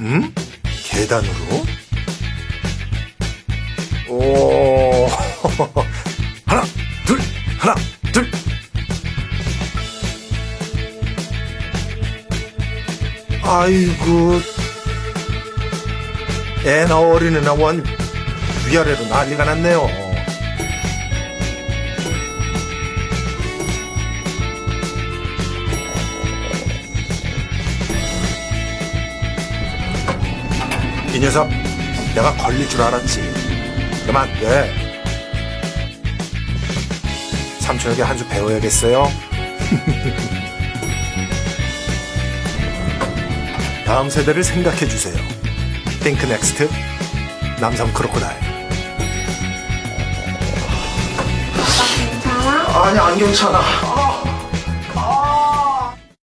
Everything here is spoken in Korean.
음? 계단으로? 오, 하나, 둘, 하나, 둘. 아이고, 애나 어린애나 원 위아래로 난리가 났네요. 이 녀석, 내가 걸릴 줄 알았지. 안 돼. 삼촌에게 한주 배워야겠어요. 다음 세대를 생각해 주세요. 띵크 넥스트 남성 크로코다일. 아니 안 괜찮아.